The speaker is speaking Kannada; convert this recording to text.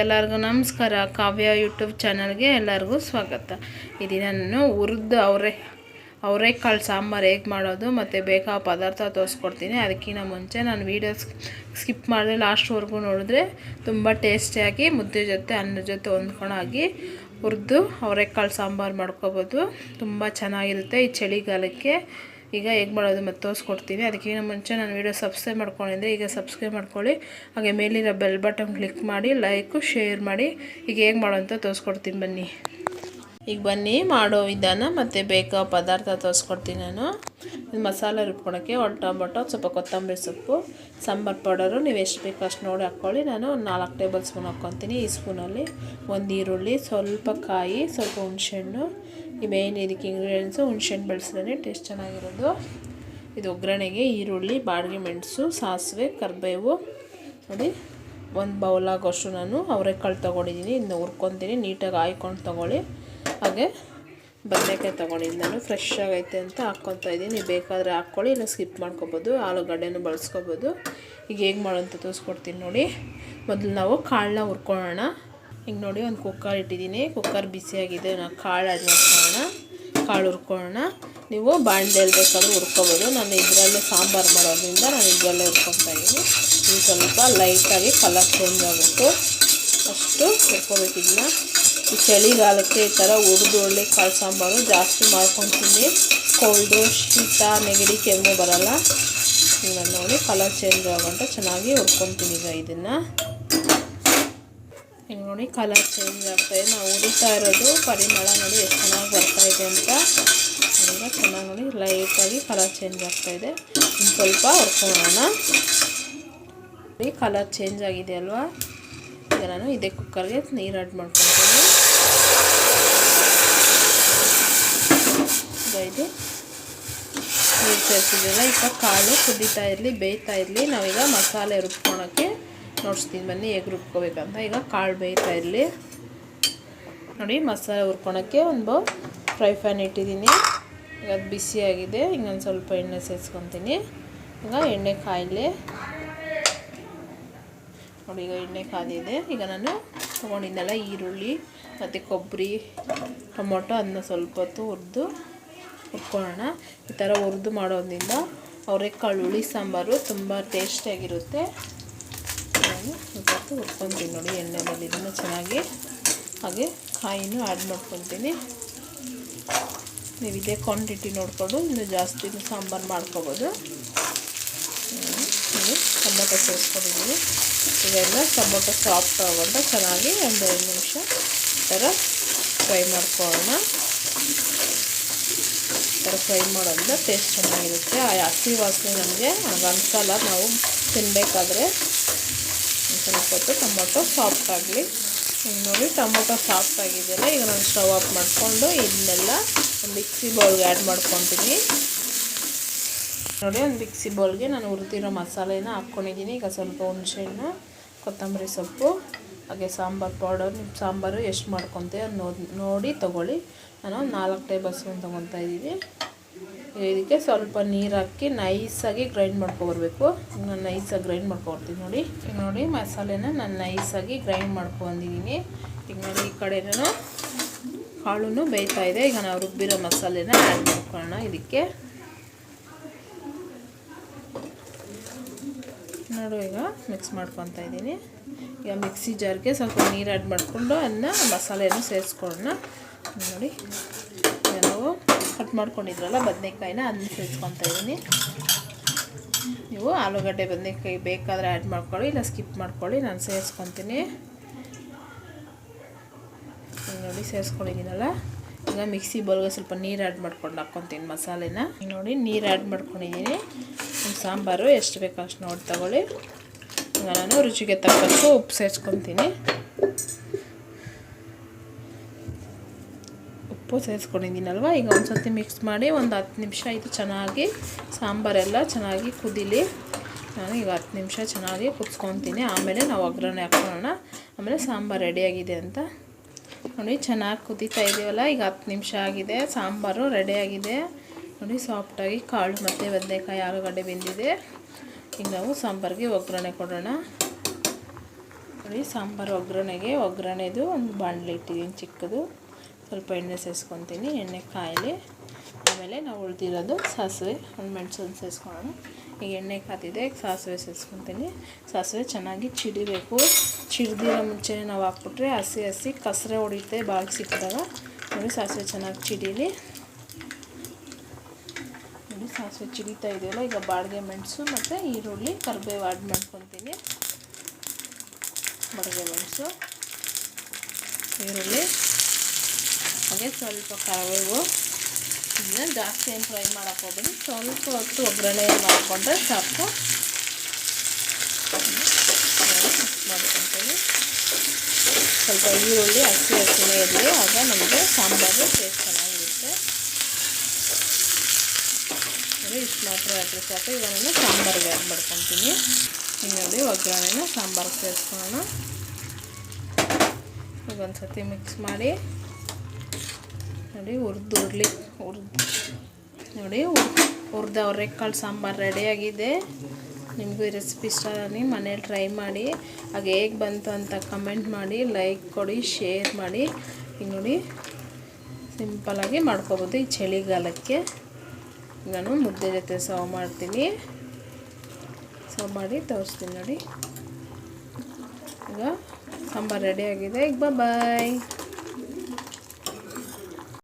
ಎಲ್ಲರಿಗೂ ನಮಸ್ಕಾರ. ಕಾವ್ಯ ಯೂಟ್ಯೂಬ್ ಚಾನಲ್ಗೆ ಎಲ್ಲರಿಗೂ ಸ್ವಾಗತ. ಇದು ನಾನು ಹುರಿದು ಅವರೇ ಅವರೆಕಾಳು ಸಾಂಬಾರು ಹೇಗೆ ಮಾಡೋದು ಮತ್ತು ಬೇಕಾ ಪದಾರ್ಥ ತೋರಿಸ್ಕೊಡ್ತೀನಿ. ಅದಕ್ಕಿಂತ ಮುಂಚೆ ನಾನು ವೀಡಿಯೋ ಸ್ಕಿಪ್ ಮಾಡಿದ್ರೆ ಲಾಸ್ಟ್ವರೆಗೂ ನೋಡಿದ್ರೆ ತುಂಬ ಟೇಸ್ಟಿಯಾಗಿ ಮುದ್ದೆ ಜೊತೆ ಅನ್ನದ ಜೊತೆ ಹೊಂದ್ಕೊಂಡಾಗಿ ಹುರಿದು ಅವರೆಕಾಳು ಸಾಂಬಾರು ಮಾಡ್ಕೋಬೋದು. ತುಂಬ ಚೆನ್ನಾಗಿರುತ್ತೆ ಈ ಚಳಿಗಾಲಕ್ಕೆ. ಈಗ ಹೇಗೆ ಮಾಡೋದು ಮತ್ತು ತೋರಿಸ್ಕೊಡ್ತೀನಿ. ಅದಕ್ಕಿಂತ ಮುಂಚೆ ನಾನು ವೀಡಿಯೋ ಸಬ್ಸ್ಕ್ರೈಬ್ ಮಾಡ್ಕೊಂಡಿದ್ದೆ ಈಗ ಸಬ್ಸ್ಕ್ರೈಬ್ ಮಾಡ್ಕೊಳ್ಳಿ. ಹಾಗೆ ಮೇಲಿರೋ ಬೆಲ್ ಬಟನ್ ಕ್ಲಿಕ್ ಮಾಡಿ ಲೈಕು ಶೇರ್ ಮಾಡಿ. ಈಗ ಹೇಗೆ ಮಾಡೋ ಅಂತ ತೋರಿಸ್ಕೊಡ್ತೀನಿ ಬನ್ನಿ. ಈಗ ಬನ್ನಿ, ಮಾಡೋ ವಿಧಾನ ಮತ್ತು ಬೇಕಾ ಪದಾರ್ಥ ತೋರಿಸ್ಕೊಡ್ತೀನಿ ನಾನು. ಇದು ಮಸಾಲೆ ರುಬ್ಕೊಳೋಕ್ಕೆ ಒಂದು ಟೊಮೊಟೊ ಸ್ವಲ್ಪ ಕೊತ್ತಂಬರಿ ಸೊಪ್ಪು, ಸಾಂಬಾರು ಪೌಡರು, ನೀವು ಎಷ್ಟು ಬೇಕು ಅಷ್ಟು ನೋಡಿ ಹಾಕ್ಕೊಳ್ಳಿ ನಾನು ನಾಲ್ಕು ಟೇಬಲ್ ಸ್ಪೂನ್ ಹಾಕ್ಕೊತೀನಿ ಈ ಸ್ಪೂನಲ್ಲಿ. ಒಂದು ಈರುಳ್ಳಿ, ಸ್ವಲ್ಪ ಕಾಯಿ, ಸ್ವಲ್ಪ ಹುಣಸೆಹಣ್ಣು. ಈ ಮೇನ್ ಇದಕ್ಕೆ ಇಂಗ್ರೀಡಿಯೆಂಟ್ಸು ಹುಣಸೆಹಣ್ಣು ಬೆಳೆಸಿದ್ರೆ ಟೇಸ್ಟ್ ಚೆನ್ನಾಗಿರೋದು. ಇದು ಒಗ್ಗರಣೆಗೆ ಈರುಳ್ಳಿ, ಬಾಡಿಗೆ ಮೆಣಸು, ಸಾಸಿವೆ, ಕರಿಬೇವು. ನೋಡಿ, ಒಂದು ಬೌಲಾಗೋಷ್ಟು ನಾನು ಅವರೆಕಾಳು ತೊಗೊಂಡಿದ್ದೀನಿ ಇನ್ನು ಹುರ್ಕೊತೀನಿ, ನೀಟಾಗಿ ಹಾಯ್ಕೊಂಡು ತೊಗೊಳ್ಳಿ. ಹಾಗೆ ಬದನೆಕಾಯಿ ತೊಗೊಂಡಿದ್ದೀನಿ ನಾನು. ಫ್ರೆಶ್ ಆಗೈತೆ ಅಂತ ಹಾಕ್ಕೊತಾ ಇದ್ದೀನಿ. ಬೇಕಾದರೆ ಹಾಕ್ಕೊಳ್ಳಿ, ಇಲ್ಲ ಸ್ಕಿಪ್ ಮಾಡ್ಕೊಬೋದು. ಆಲೂಗಡ್ಡೆನೂ ಬಳಸ್ಕೊಬೋದು. ಈಗ ಹೇಗೆ ಮಾಡೋಂತ ತೋರಿಸ್ಕೊಡ್ತೀನಿ ನೋಡಿ. ಮೊದಲು ನಾವು ಕಾಳನ್ನ ಹುರ್ಕೊಳ್ಳೋಣ. ಈಗ ನೋಡಿ ಒಂದು ಕುಕ್ಕರ್ ಇಟ್ಟಿದ್ದೀನಿ. ಕುಕ್ಕರ್ ಬಿಸಿಯಾಗಿದೆ. ನಾವು ಕಾಳು ಆ್ಯಡ್ ಮಾಡ್ಕೊಳ್ಳೋಣ. ಕಾಳು ಹುರ್ಕೊಳ್ಳೋಣ. ನೀವು ಬಾಣಲೆಯಲ್ಲಿ ಬೇಕಾದ್ರೂ ಹುರ್ಕೋಬೋದು. ನಾನು ಇದರಲ್ಲೇ ಸಾಂಬಾರು ಮಾಡೋದ್ರಿಂದ ನಾನು ಇದರಲ್ಲೇ ಹುರ್ಕೊತಾ ಇದ್ದೀನಿ. ಇದು ಸ್ವಲ್ಪ ಲೈಟಾಗಿ ಕಲರ್ ಚೇಂಜ್ ಆಗುತ್ತೆ. ಅಷ್ಟು ಹುರ್ಕೋಬೇಕು ಇದನ್ನ. ಈ ಚಳಿಗಾಲಕ್ಕೆ ಈ ಥರ ಹುರಿದು ಒಳ್ಳೆ ಕಾಳು ಸಾಂಬಾರು ಜಾಸ್ತಿ ಮಾಡ್ಕೊತೀನಿ. ಕೋಲ್ಡು ಶೀತ, ನೆಗಡಿ, ಕೆಮ್ಮು ಬರಲ್ಲ. ಈಗ ನೋಡಿ ಕಲರ್ ಚೇಂಜ್ ಆಗೋಂಟ ಚೆನ್ನಾಗಿ ಹುರ್ಕೊತೀನಿ ಈಗ ಇದನ್ನು. ಈಗ ನೋಡಿ ಕಲರ್ ಚೇಂಜ್ ಆಗ್ತಾಯಿದೆ ನಾವು ಉರಿತಾ ಇರೋದು ಪರಿಮಳ ನೋಡಿ ಎಷ್ಟು ಚೆನ್ನಾಗಿ ಬರ್ತಾಯಿದೆ ಅಂತ. ಈಗ ಚೆನ್ನಾಗಿ ನೋಡಿ ಲೈಟಾಗಿ ಕಲರ್ ಚೇಂಜ್ ಆಗ್ತಾಯಿದೆ ಇನ್ನು ಸ್ವಲ್ಪ ಹುರ್ಕೊಳ್ಳೋಣ. ನೋಡಿ ಕಲರ್ ಚೇಂಜ್ ಆಗಿದೆ ಅಲ್ವಾ? ಈಗ ನಾನು ಇದೇ ಕುಕ್ಕರ್ಗೆ ನೀರು ಆ್ಯಡ್ ಮಾಡ್ಕೊತೀನಿ. ಇದು ನೀರು ಈಗ ಕಾಳು ಕುದೀತಾ ಇರಲಿ, ಬೇಯ್ತಾ ಇರಲಿ. ನಾವೀಗ ಮಸಾಲೆ ರುಬ್ಕೊಳಕ್ಕೆ ನೋಡಿಸ್ತೀನಿ ಬನ್ನಿ, ಹೇಗೆ ರುಬ್ಕೋಬೇಕಂತ. ಈಗ ಕಾಳು ಬೇಯ್ತಾ ಇರಲಿ. ನೋಡಿ, ಮಸಾಲೆ ಹುರ್ಕೊಳಕ್ಕೆ ಒಂದು ಫ್ರೈ ಫ್ಯಾನ್ ಇಟ್ಟಿದ್ದೀನಿ. ಈಗ ಅದು ಬಿಸಿಯಾಗಿದೆ ನಾನು ಸ್ವಲ್ಪ ಎಣ್ಣೆ ಸೇರಿಸ್ಕೊತೀನಿ ಈಗ ಎಣ್ಣೆ ಕಾಯಲಿ. ನೋಡಿ, ಈಗ ಎಣ್ಣೆ ಕಾದಿದೆ. ಈಗ ನಾನು ತೊಗೊಂಡಿದ್ದೆಲ್ಲ ಈರುಳ್ಳಿ, ಮತ್ತು ಕೊಬ್ಬರಿ, ಟೊಮೊಟೊ, ಅದನ್ನ ಸ್ವಲ್ಪ ಹೊತ್ತು ಹುರಿದು ಹುರ್ಕೊಳ್ಳೋಣ ಈ ಥರ ಹುರಿದು ಮಾಡೋದ್ರಿಂದ ಅವರೆಕಾಳು ಹುಳಿ ಸಾಂಬಾರು ತುಂಬ ಟೇಸ್ಟಿಯಾಗಿರುತ್ತೆ. ಇವತ್ತು ಹುರ್ಕೊತೀನಿ ನೋಡಿ, ಎಣ್ಣೆಯಲ್ಲಿ ಇದನ್ನು ಚೆನ್ನಾಗಿ. ಹಾಗೆ ಕಾಯಿನೂ ಆ್ಯಡ್ ಮಾಡ್ಕೊತೀನಿ. ನೀವು ಇದೇ ಕ್ವಾಂಟಿಟಿ ನೋಡಿಕೊಂಡು ಇನ್ನು ಜಾಸ್ತಿ ಸಾಂಬಾರು ಮಾಡ್ಕೊಬೋದು. ಟೊಮೊಟೊ ಸೇರಿಸ್ಕೊಂಡಿದ್ದೀನಿ ಇವೆಲ್ಲ ಟೊಮೊಟೊ ಸಾಫ್ಟ್ ಆಗೋಂತ ಚೆನ್ನಾಗಿ ಒಂದು ಐದು ನಿಮಿಷ ಥರ ಫ್ರೈ ಮಾಡ್ಕೊಳ್ಳೋಣ. ಫ್ರೈ ಮಾಡೋದ್ರಿಂದ ಟೇಸ್ಟ್ ಚೆನ್ನಾಗಿರುತ್ತೆ. ಆ ಹಸಿ ವಾಸನೆ ನಮಗೆ ಅನ್ಸಲ್ಲ ನಾವು ತಿನ್ನಬೇಕಾದ್ರೆ ಸ್ವಲ್ಪ ಹೊತ್ತು ಟೊಮೊಟೊ ಸಾಫ್ಟ್ ಆಗಲಿ. ಈಗ ನೋಡಿ ಟೊಮೊಟೊ ಸಾಫ್ಟ್ ಆಗಿದೆಯಲ್ಲ, ಈಗ ನಾನು ಸ್ಟವ್ ಆಫ್ ಮಾಡಿಕೊಂಡು ಇದನ್ನೆಲ್ಲ ಮಿಕ್ಸಿ ಬೌಲ್ಗೆ ಆ್ಯಡ್ ಮಾಡ್ಕೊತೀನಿ. ನೋಡಿ ಒಂದು ಮಿಕ್ಸಿ ಬೌಲ್ಗೆ ನಾನು ಹುರಿದಿರೋ ಮಸಾಲೆನ ಹಾಕ್ಕೊಂಡಿದ್ದೀನಿ ಈಗ ಸ್ವಲ್ಪ ಹುಣಸೆಹಣ್ಣು, ಕೊತ್ತಂಬರಿ ಸೊಪ್ಪು, ಹಾಗೆ ಸಾಂಬಾರು ಪೌಡರ್ ನಿಮ್ಮ ಸಾಂಬಾರು ಎಷ್ಟು ಮಾಡ್ಕೊತೀವಿ ನೋಡಿ ತೊಗೊಳ್ಳಿ. ನಾನು ನಾಲ್ಕು ಟೇಬಲ್ ಸ್ಪೂನ್ ತೊಗೊತಾ ಇದ್ದೀನಿ. ಇದಕ್ಕೆ ಸ್ವಲ್ಪ ನೀರು ಹಾಕಿ ನೈಸಾಗಿ ಗ್ರೈಂಡ್ ಮಾಡ್ಕೊಬರ್ಬೇಕು. ನಾನು ನೈಸಾಗಿ ಗ್ರೈಂಡ್ ಮಾಡ್ಕೊಬರ್ತೀನಿ ನೋಡಿ. ಈಗ ನೋಡಿ ಮಸಾಲೆನ ನಾನು ನೈಸಾಗಿ ಗ್ರೈಂಡ್ ಮಾಡ್ಕೊಂಡಿದ್ದೀನಿ ಈಗ ನೋಡಿ ಈ ಕಡೆನೂ ಕಾಳು ಬೇಯ್ತಾ ಇದೆ. ಈಗ ನಾವು ರುಬ್ಬಿರೋ ಮಸಾಲೆನ ಆ್ಯಡ್ ಮಾಡ್ಕೊಳ್ಳೋಣ ಇದಕ್ಕೆ. ನೋಡು ಈಗ ಮಿಕ್ಸ್ ಮಾಡ್ಕೊತಾ ಇದ್ದೀನಿ. ಈಗ ಮಿಕ್ಸಿ ಜಾರ್ಗೆ ಸ್ವಲ್ಪ ನೀರು ಆ್ಯಡ್ ಮಾಡಿಕೊಂಡು ಅದನ್ನ ಮಸಾಲೆಯನ್ನು ಸೇರಿಸ್ಕೊಳ್ಳೋಣ. ನೋಡಿ. ಕಟ್ ಮಾಡ್ಕೊಂಡಿದ್ರಲ್ಲ ಬದನೆಕಾಯಿನ ಅದನ್ನ ಸೇರಿಸ್ಕೊತಾ ಇದ್ದೀನಿ ನೀವು ಆಲೂಗಡ್ಡೆ ಬದನೆಕಾಯಿ ಬೇಕಾದರೆ ಆ್ಯಡ್ ಮಾಡ್ಕೊಳ್ಳಿ, ಇಲ್ಲ ಸ್ಕಿಪ್ ಮಾಡ್ಕೊಳ್ಳಿ, ನಾನು ಸೇರಿಸ್ಕೊತೀನಿ. ನೋಡಿ ಸೇರಿಸ್ಕೊಂಡಿದ್ದೀನಲ್ಲ? ಈಗ ಮಿಕ್ಸಿ ಬೌಲ್ಗೆ ಸ್ವಲ್ಪ ನೀರು ಆ್ಯಡ್ ಮಾಡ್ಕೊಂಡು ಹಾಕ್ಕೊತೀನಿ ಮಸಾಲೆನ. ನೋಡಿ ನೀರು ಆ್ಯಡ್ ಮಾಡ್ಕೊಂಡಿದ್ದೀನಿ. ಸಾಂಬಾರು ಎಷ್ಟು ಬೇಕು ಅಷ್ಟು ನೋಡಿ ತಗೊಳ್ಳಿ. ಈಗ ನಾನು ರುಚಿಗೆ ತಕ್ಕಷ್ಟು ಉಪ್ಪು ಸೇರಿಸ್ಕೊತೀನಿ. ಉಪ್ಪು ಸೇರಿಸ್ಕೊಂಡಿದ್ದೀನಲ್ವ ಈಗ ಒಂದು ಸರ್ತಿ ಮಿಕ್ಸ್ ಮಾಡಿ ಒಂದು ಹತ್ತು ನಿಮಿಷ ಇದು ಚೆನ್ನಾಗಿ ಸಾಂಬಾರೆಲ್ಲ ಚೆನ್ನಾಗಿ ಕುದಿಲಿ. ನಾನು ಈಗ ಹತ್ತು ನಿಮಿಷ ಚೆನ್ನಾಗಿ ಕುದಿಸ್ಕೊತೀನಿ. ಆಮೇಲೆ ನಾವು ಒಗ್ಗರಣೆ ಹಾಕ್ಕೊಳ್ಳೋಣ ಆಮೇಲೆ ಸಾಂಬಾರು ರೆಡಿಯಾಗಿದೆ ಅಂತ. ನೋಡಿ, ಚೆನ್ನಾಗಿ ಕುದೀತಾ ಇದೆಯಲ್ಲ ಈಗ ಹತ್ತು ನಿಮಿಷ ಆಗಿದೆ. ಸಾಂಬಾರು ರೆಡಿಯಾಗಿದೆ ನೋಡಿ ಸಾಫ್ಟಾಗಿ ಕಾಳು ಮತ್ತು ಬದನೆಕಾಯಿ ಆಲೂಗಡ್ಡೆ ಬೆಂದಿದೆ. ಈಗ ನಾವು ಸಾಂಬಾರಿಗೆ ಒಗ್ಗರಣೆ ಕೊಡೋಣ. ನೋಡಿ, ಸಾಂಬಾರು ಒಗ್ಗರಣೆಗೆ ಒಗ್ಗರಣೆದು ಒಂದು ಬಾಣಲೆ ಇಟ್ಟಿದ್ದೀನಿ ಚಿಕ್ಕದು. ಸ್ವಲ್ಪ ಎಣ್ಣೆ ಸೇರಿಸ್ಕೊತೀನಿ ಎಣ್ಣೆ ಕಾಯಲಿ. ಆಮೇಲೆ ನಾವು ಉಳಿದಿರೋದು ಸಾಸಿವೆ, ಒಂದು ಮೆಣಸು ಒಂದು ಸೇರಿಸ್ಕೊಳ್ಳೋಣ ಈಗ ಎಣ್ಣೆ ಕಾತಿದೆ ಸಾಸಿವೆ ಸೇರಿಸ್ಕೊತೀನಿ ಸಾಸಿವೆ ಚೆನ್ನಾಗಿ ಚಿಡಿಬೇಕು. ಚಿಡ್ದಿರೋ ಮುಂಚೆ ನಾವು ಹಾಕ್ಬಿಟ್ರೆ ಹಸಿ ಹಸಿ ಕಸರೆ ಹೊಡಿಯುತ್ತೆ ಬಾಗಿ ಸಿಕ್ಕಿದಾಗ. ನೋಡಿ ಸಾಸಿವೆ ಚೆನ್ನಾಗಿ ಚಿಡೀಲಿ. ನೋಡಿ ಸಾಸಿವೆ ಚಿಡಿತಾ ಇದೆಯಲ್ಲ, ಈಗ ಬಾಡಿಗೆ ಮೆಣಸು ಮತ್ತು ಈರುಳ್ಳಿ ಕರಿಬೇವು ಆ್ಯಡ್ ಮಾಡ್ಕೊತೀನಿ. ಬಾಡಿಗೆ ಮೆಣಸು, ಈರುಳ್ಳಿ. ಹಾಗೆ ಸ್ವಲ್ಪ ಕರಿಬೇವು ಇನ್ನು ಜಾಸ್ತಿ ಏನು ಫ್ರೈ ಮಾಡೋಕ್ಕೆ ಹೋಗ್ಬೇಡಿ. ಸ್ವಲ್ಪ ಹೊತ್ತು ಒಗ್ಗರಣೆ ಮಾಡಿಕೊಂಡ್ರೆ ಸಾಕು. ಮಾಡ್ಕೊತೀನಿ. ಸ್ವಲ್ಪ ಈರುಳ್ಳಿ, ಹಸಿ ಹಸಿನೇ ಇರಲಿ ಆಗ ನಮಗೆ ಸಾಂಬಾರು ಟೇಸ್ಟ್ ಚೆನ್ನಾಗಿರುತ್ತೆ. ನೋಡಿ ಇಷ್ಟು ಮಾತ್ರ ಆದರೆ ಸಾಕು. ಇವಾಗ ನಾನು ಸಾಂಬಾರಿಗೆ ಆ್ಯಡ್ ಮಾಡ್ಕೊತೀನಿ. ಈಗ ನೋಡಿ ಒಗ್ಗರಣೆನ ಸಾಂಬಾರಿಗೆ ಸೇರಿಸ್ಕೊಳ್ಳೋಣ ಈಗ ಒಂದು ಸತಿ ಮಿಕ್ಸ್ ಮಾಡಿ. ನೋಡಿ, ಹುರಿದು ಉರ್ಲಿ ಹುರ್ದು. ನೋಡಿ, ಹುರ್ದು. ಅವರೆಕಾಳು ಸಾಂಬಾರು ರೆಡಿಯಾಗಿದೆ ನಿಮಗೂ ಈ ರೆಸಿಪಿ ಇಷ್ಟ ನೀವು ಮನೇಲಿ ಟ್ರೈ ಮಾಡಿ. ಹಾಗೆ ಹೇಗೆ ಬಂತು ಅಂತ ಕಮೆಂಟ್ ಮಾಡಿ ಲೈಕ್ ಕೊಡಿ ಶೇರ್ ಮಾಡಿ. ಈಗ ನೋಡಿ ಸಿಂಪಲಾಗಿ ಮಾಡ್ಕೊಬೋದು ಈ ಚಳಿಗಾಲಕ್ಕೆ. ನಾನು ಮುದ್ದೆ ಜೊತೆ ಸರ್ವ್ ಮಾಡ್ತೀನಿ. ಸರ್ವ್ ಮಾಡಿ ತೋರಿಸ್ತೀನಿ ನೋಡಿ. ಈಗ ಸಾಂಬಾರು ರೆಡಿಯಾಗಿದೆ ಈಗ ಬಾಯ್